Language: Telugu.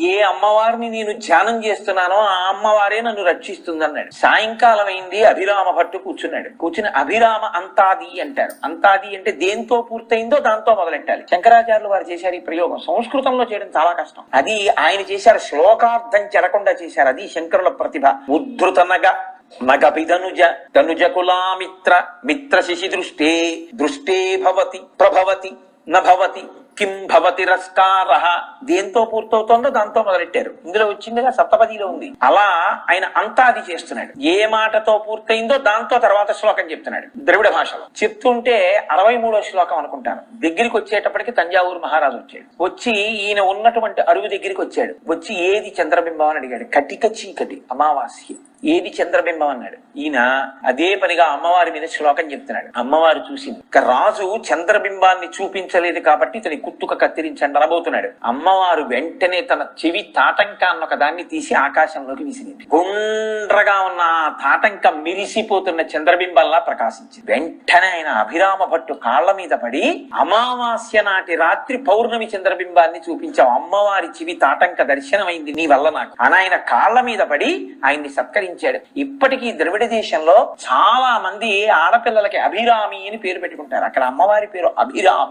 ఏ అమ్మవారిని నేను ధ్యానం చేస్తున్నానో ఆ అమ్మవారే నన్ను రక్షిస్తుంది అన్నాడు సాయంకాలం అయింది అభిరామ భట్టు కూర్చున్నాడు. కూర్చుని అభిరామ అంతాది అంటారు. అంతాది అంటే దేంతో పూర్తయిందో దాంతో మొదలెట్టాలి. శంకరాచార్యులు వారు చేశారు ఈ ప్రయోగం. సంస్కృతంలో చేయడం చాలా కష్టం. అది ఆయన చేశారు శ్లోకార్థం చెరకుండా చేశారు. అది శంకరుల ప్రతిభ. ఉద్ధృతనగా నగపిదనుజ తనుజ కులామిత్ర మిత్ర శిశి దృష్టే దృష్టే భవతి ప్రభవతి నభవతి. కిం భవతి రస్కార. దేంతో పూర్తవుతోందో దాంతో మొదలెట్టారు. ఇందులో వచ్చిందిగా సప్తపదిలో ఉంది. అలా ఆయన అంతా అది చేస్తున్నాడు. ఏ మాటతో పూర్తయిందో దాంతో తర్వాత శ్లోకం చెప్తున్నాడు. ద్రవిడ భాషలో. చెప్తుంటే అరవై మూడో శ్లోకం అనుకుంటాను. దగ్గరికి వచ్చేటప్పటికి తంజావూరు మహారాజు వచ్చాడు. వచ్చి ఈయన ఉన్నటువంటి అరుగు దగ్గరికి వచ్చాడు. వచ్చి ఏది చంద్రబింబం అని అడిగాడు. కటిక చీకటి అమావాస్య. ఏది చంద్రబింబం అన్నాడు. ఈయన అదే పనిగా అమ్మవారి మీద శ్లోకం చెప్తున్నాడు. అమ్మవారు చూసింది. ఇక రాజు చంద్రబింబాన్ని చూపించలేదు కాబట్టి ఇతని కుత్తుక కత్తిరించండి అనబోతున్నాడు. అమ్మవారు వెంటనే తన చెవి తాటంకాన్ని ఒక దాన్ని తీసి ఆకాశంలోకి విసిరింది. గుండ్రగా ఉన్న ఆ తాటంక మిరిసిపోతున్న చంద్రబింబంలా ప్రకాశించింది. వెంటనే ఆయన అభిరామ భట్టు కాళ్ళ మీద పడి అమావాస్య నాటి రాత్రి పౌర్ణమి చంద్రబింబాన్ని చూపించావు. అమ్మవారి చెవి తాటంక దర్శనమైంది నీ వల్ల నాకు. అని ఆయన కాళ్ళ మీద పడి ఆయన్ని సత్కరించాడు ఇప్పటికీ ద్రవిడ దేశంలో చాలా మంది ఆడపిల్లలకి అభిరామి అని పేరు పెట్టుకుంటారు. అక్కడ అమ్మవారి పేరు అభిరామి.